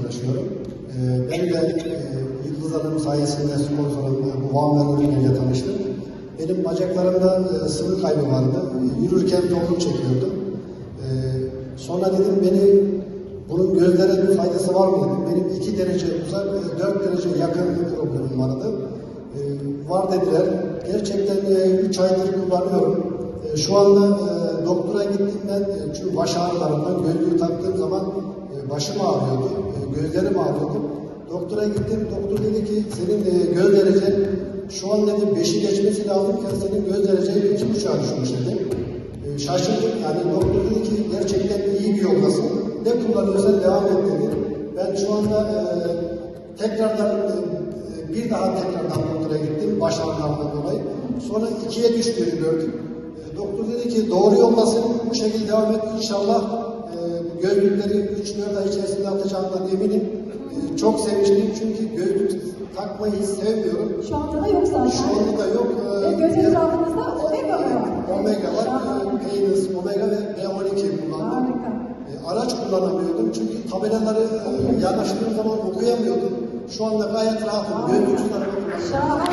uğraşıyorum. Ee, ben de e, Yıldız Hanım sayesinde sponsorum bu Van Ürünü'yle tanıştım. Benim bacaklarımda e, sıvı kaybı vardı. Yürürken toplum çekiyordum. Ee, sonra dedim beni bunun gözlere bir faydası var mı dedim. Benim 2 derece uzak, 4 derece yakın bir problemim vardı. Ee, var dediler. Gerçekten 3 aydır kullanıyorum. E, Şu anda e, doktora gittim ben e, çünkü baş ağrılarından gözlüğü taktığım zaman e, başım ağrıyordu, e, gözlerim ağrıyordu. Doktora gittim, doktor dedi ki senin e, göz derecen şu an dedi beşi geçmesi lazımken senin göz dereceyi iki buçuğa düşmüş dedi. E, şaşırdım yani doktor dedi ki gerçekten iyi bir yoldasın. Ne kullanıyorsan devam et dedi. Ben şu anda tekrardan bir daha tekrardan doktora gittim baş ağrılarından dolayı. Sonra ikiye düştüğünü gördüm. Doktor dedi ki doğru yoldasın, bu şekilde devam et. İnşallah e, gözlükleri 3-4 ay içerisinde atacağımdan eminim. E, çok sevinçliyim çünkü gözlük takmayı hiç sevmiyorum. Şu anda da yok zaten. Şu anda da yok. E, Ve göz etrafınızda omega mı var? Omega var, peynir, omega ve B12 kullandım. Harika. E, araç kullanamıyordum çünkü tabelaları e, yanaştığım zaman okuyamıyordum. Şu anda gayet rahatım. Gözlüksüz araba kullanıyorum. Şahane.